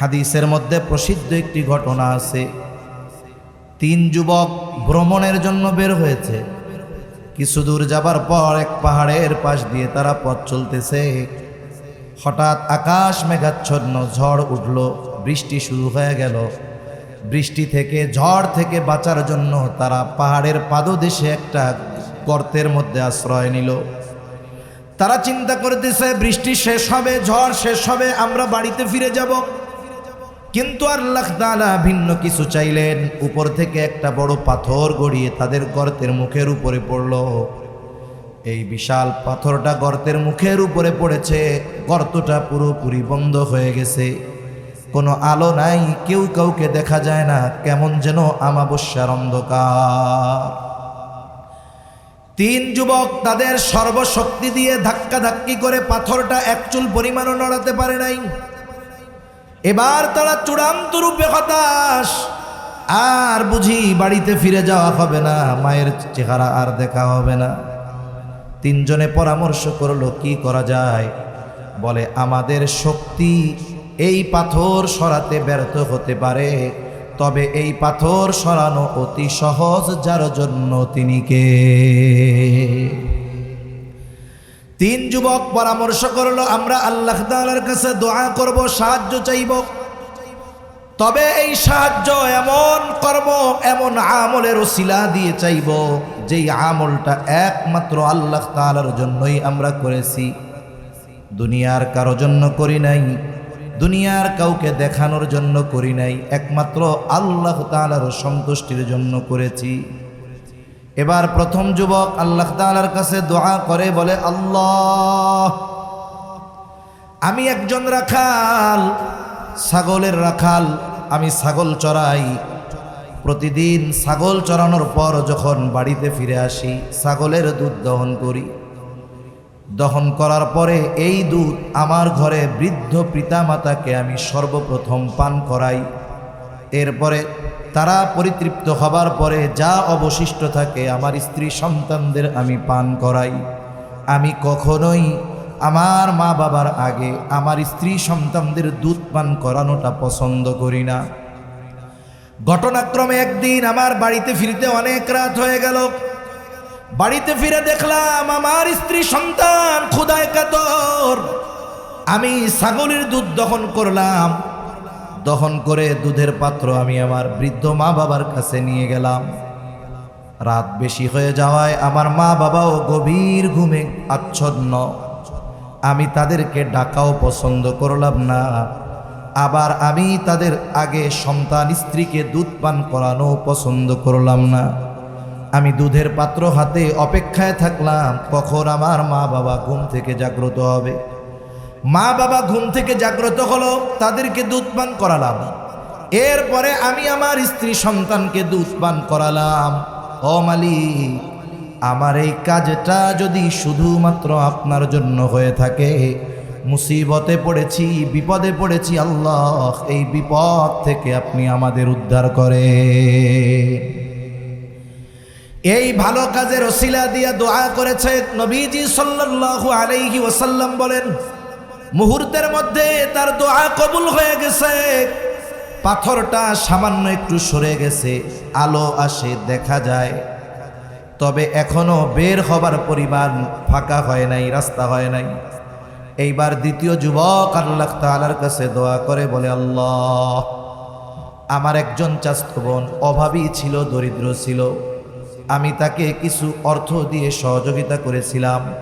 হাদিসের মধ্যে প্রসিদ্ধ একটি ঘটনা আছে। তিন যুবক ভ্রমণের জন্য বের হয়েছে। কিছু দূর যাবার পর এক পাহাড়ের পাশ দিয়ে তারা পথ চলতেছে। হঠাৎ আকাশ মেঘাচ্ছন্ন, ঝড় উঠল, বৃষ্টি শুরু হয়ে গেল। বৃষ্টি থেকে, ঝড় থেকে বাঁচার জন্য তারা পাহাড়ের পাদদেশে একটা গর্তের মধ্যে আশ্রয় নিল। তারা চিন্তা করতেছে, বৃষ্টি শেষ হবে, ঝড় শেষ হবে, আমরা বাড়িতে ফিরে যাব। কিন্তু আল্লাহ তাআলা ভিন্ন কিছু চাইলেন। উপর থেকে একটা বড় পাথর গড়িয়ে তাদের গর্তের মুখের উপরে পড়ল। এই বিশাল পাথরটা গর্তের মুখের উপরে পড়েছে। গর্তটা পুরোপুরি বন্ধ হয়ে গেছে। কোনো আলো নাই, কেউ কাউকে দেখা যায় না। কেমন যেন আমাবস্যার অন্ধকার। তিন যুবক তাদের সর্বশক্তি দিয়ে ধাক্কা ধাক্কি করে পাথরটা একচুল পরিমাণও নড়াতে পারে নাই। এবার তারা চূড়ান্ত রূপে হতাশ। আর বুঝি বাড়িতে ফিরে যাওয়া হবে না, মায়ের চেহারা আর দেখা হবে না। তিনজনে পরামর্শ করল, কি করা যায়? বলে, আমাদের শক্তি এই পাথর সরাতে ব্যর্থ হতে পারে, তবে এই পাথর সরানো অতি সহজ, যার জন্য তিনি কে? তিন যুবক পরামর্শ করল, আমরা আল্লাহ তাআলার কাছে দোয়া করব, সাহায্য চাইব। তবে এই সাহায্য এমন কর্ম, এমন আমলের শিলা দিয়ে চাইব, যেই আমলটা একমাত্র আল্লাহ তাআলার জন্যই আমরা করেছি। দুনিয়ার কারও জন্য করি নাই, দুনিয়ার কাউকে দেখানোর জন্য করি নাই, একমাত্র আল্লাহ তাআলার সন্তুষ্টির জন্য করেছি। এবার প্রথম যুবক আল্লাহ তাআলার কাছে দোয়া করে, বলে, আল্লাহ, আমি একজন রাখাল, ছাগলের রাখাল, আমি ছাগল চড়াই। প্রতিদিন ছাগল চড়ানোর পর যখন বাড়িতে ফিরে আসি, ছাগলের দুধ দহন করি। দহন করার পরে এই দুধ আমার ঘরে বৃদ্ধ পিতামাতাকে আমি সর্বপ্রথম পান করাই। এরপরে তারা পরিতৃপ্ত হবার পরে যা অবশিষ্ট থাকে আমার স্ত্রী সন্তানদের আমি পান করাই। আমি কখনোই আমার মা বাবার আগে আমার স্ত্রী সন্তানদের দুধ পান করানোটা পছন্দ করি না। ঘটনাক্রমে একদিন আমার বাড়িতে ফিরতে অনেক রাত হয়ে গেল। বাড়িতে ফিরে দেখলাম আমার স্ত্রী সন্তান ক্ষুদায় কাতর। আমি ছাগলের দুধ দহন করলাম। দহন করে দুধের পাত্র আমি আমার বৃদ্ধ মা বাবার কাছে নিয়ে গেলাম। রাত বেশি হয়ে যাওয়ায় আমার মা বাবাও গভীর ঘুমে আচ্ছন্ন। আমি তাদেরকে ডাকাও পছন্দ করলাম না। আবার আমি তাদের আগে সন্তান স্ত্রীকে দুধ পান করানো পছন্দ করলাম না। আমি দুধের পাত্র হাতে অপেক্ষায় থাকলাম, কখন আমার মা বাবা ঘুম থেকে জাগ্রত হবে। মা বাবা ঘুম থেকে জাগ্রত হলো, তাদেরকে দুধ পান করালাম। এরপরে আমি আমার স্ত্রী সন্তানকে দুধ পান করালাম। ও মালিক, আমার এই কাজটা যদি শুধুমাত্র আপনার জন্য হয়ে থাকে, মুসিবতে পড়েছি, বিপদে পড়েছি, আল্লাহ এই বিপদ থেকে আপনি আমাদের উদ্ধার করে এই ভালো কাজের ওসিলা দিয়া দোয়া করেছে নবীজি সাল্লাল্লাহু আলাইহি ওয়াসাল্লাম বলেন মুহূর্তের মধ্যে তার দোয়া কবুল হয়ে গেছে। পাথরটা সামান্য একটু সরে গেছে, আলো আসে, দেখা যায়। তবে এখনও বের হবার পরিমাণ ফাঁকা হয় নাই, রাস্তা হয় নাই। এইবার দ্বিতীয় যুবক আল্লাহ তাআলার কাছে দোয়া করে বলে, আল্লাহ, আমার একজন চাস্ত বোন অভাবী ছিল, দরিদ্র ছিল। আমি তাকে কিছু অর্থ দিয়ে সহযোগিতা করেছিলাম।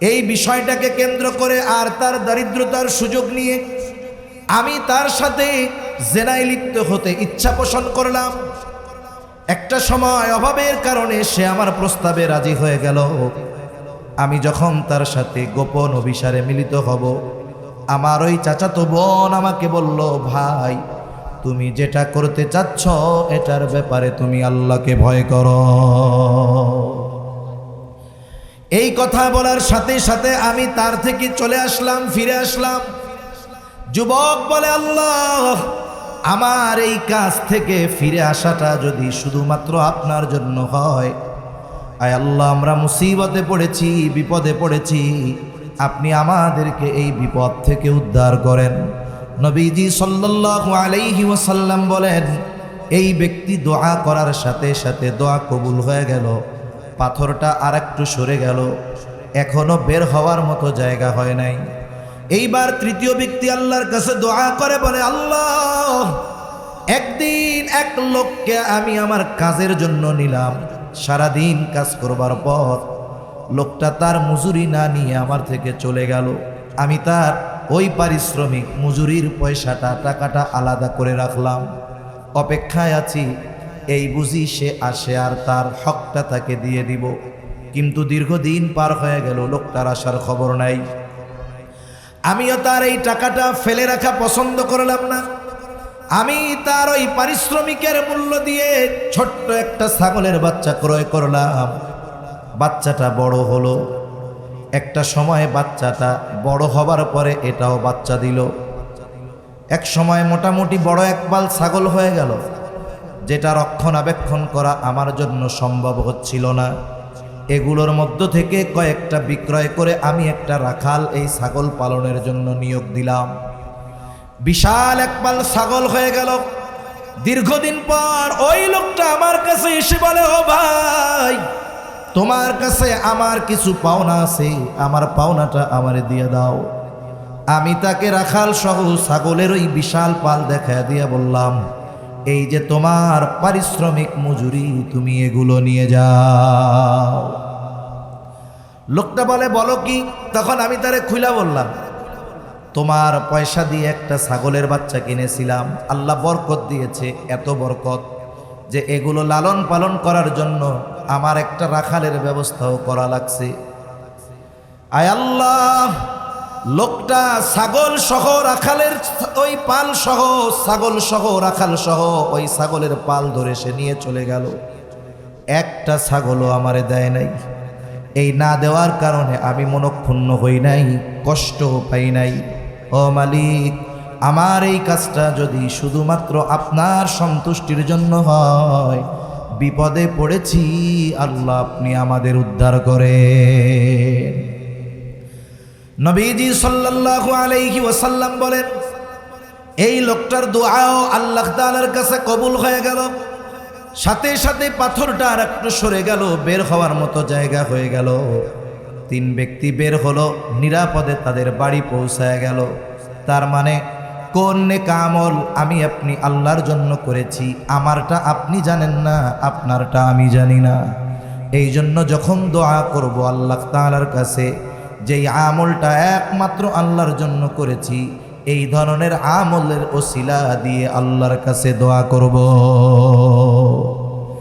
এই বিষয়টাকে কেন্দ্র করে আর তার দারিদ্রতার সুযোগ নিয়ে আমি তার সাথে জেনায় লিপ্ত হতে ইচ্ছা পোষণ করলাম। একটা সময় অভাবের কারণে সে আমার প্রস্তাবে রাজি হয়ে গেল। আমি যখন তার সাথে গোপন অভিসারে মিলিত হব, আমার ওই চাচাতো বোন আমাকে বলল, ভাই, তুমি যেটা করতে চাচ্ছ, এটার ব্যাপারে তুমি আল্লাহকে ভয় করো। এই কথা বলার সাথে সাথে আমি তার থেকে চলে আসলাম, ফিরে আসলাম। যুবক বলে, আল্লাহ, আমার এই কাজ থেকে ফিরে আসাটা যদি শুধুমাত্র আপনার জন্য হয়, আয় আল্লাহ, আমরা মুসিবতে পড়েছি, বিপদে পড়েছি। আপনি আমাদেরকে এই বিপদ থেকে উদ্ধার করেন। নবীজি সাল্লাল্লাহু আলাইহি ওয়াসাল্লাম বলেন, এই ব্যক্তি দোয়া করার সাথে সাথে দোয়া কবুল হয়ে গেল। পাথরটা আর একটু সরে গেল। এখনও বের হওয়ার মতো জায়গা হয় নাই। এইবার তৃতীয় ব্যক্তি আল্লাহর কাছে দোয়া করে, বলে, আল্লাহ, একদিন এক লোককে আমি আমার কাজের জন্য নিলাম। সারাদিন কাজ করবার পর লোকটা তার মজুরি না নিয়ে আমার থেকে চলে গেল। আমি তার ওই পারিশ্রমিক, মজুরির পয়সাটা, টাকাটা আলাদা করে রাখলাম। অপেক্ষায় আছি এই বুঝি সে আসে আর তার হকটা তাকে দিয়ে দিব। কিন্তু দীর্ঘদিন পার হয়ে গেল, লোকটার আসার খবর নাই। আমিও তার এই টাকাটা ফেলে রাখা পছন্দ করলাম না। আমি তার ওই পারিশ্রমিকের মূল্য দিয়ে ছোট্ট একটা ছাগলের বাচ্চা ক্রয় করলাম। বাচ্চাটা বড় হলো। একটা সময় বাচ্চাটা বড় হবার পরে এটাও বাচ্চা দিল। এক সময় মোটামুটি বড় একবাল ছাগল হয়ে গেল। যেটা রক্ষণাবেক্ষণ করা আমার জন্য সম্ভব হচ্ছিল না। এগুলোর মধ্য থেকে কয়েকটা বিক্রয় করে আমি একটা রাখাল এই ছাগল পালনের জন্য নিয়োগ দিলাম। বিশাল একপাল ছাগল হয়ে গেল। দীর্ঘদিন পর ওই লোকটা আমার কাছে এসে বলে, ও ভাই, তোমার কাছে আমার কিছু পাওনা আছে, আমার পাওনাটা আমারে দিয়ে দাও। আমি তাকে রাখাল সহ ছাগলের ওই বিশাল পাল দেখা দিয়ে বললাম এই যে তোমার পারিশ্রমিক মজুরি তুমি এগুলো নিয়ে যাও। লোকটা বলে, বলো কি? তখন আমি তারে খুলা বললাম, তোমার পয়সা দিয়ে একটা ছাগলের বাচ্চা কিনেছিলাম। আল্লাহ বরকত দিয়েছে, এত বরকত যে এগুলো লালন পালন করার জন্য আমার একটা রাখালের ব্যবস্থাও করা লাগছে। আয় আল্লাহ! লোকটা ছাগল সহ রাখালের ওই পাল সহ, ছাগল সহ, রাখাল সহ, ওই ছাগলের পাল ধরে সে নিয়ে চলে গেল। একটা ছাগলও আমারে দেয় নাই। এই না দেওয়ার কারণে আমি মনক্ষুণ্ণ হই নাই কষ্ট পাই নাই। ও মালিক, আমার এই কাজটা যদি শুধুমাত্র আপনার সন্তুষ্টির জন্য হয়, বিপদে পড়েছি, আল্লাহ আপনি আমাদের উদ্ধার করেন। নবীজি সাল্লাল্লাহু আলাইহি ওয়াসাল্লাম বলেন, এই লোকটার দোয়াও আল্লাহ তাআলার কাছে কবুল হয়ে গেল। সাথে সাথে পাথরটা আর একটু সরে গেল, বের হওয়ার মতো জায়গা হয়ে গেল। তিন ব্যক্তি বের হলো, নিরাপদে তাদের বাড়ি পৌঁছায় গেল। তার মানে কোন কামল আমি আপনি আল্লাহর জন্য করেছি, আমারটা আপনি জানেন না, আপনারটা আমি জানি না। এই জন্য যখন দোয়া করব আল্লাহ তাআলার কাছে যেই আমলটা একমাত্র আল্লাহর জন্য করেছি, এই ধরনের আমলের ওসিলা দিয়ে আল্লাহর কাছে দোয়া করব।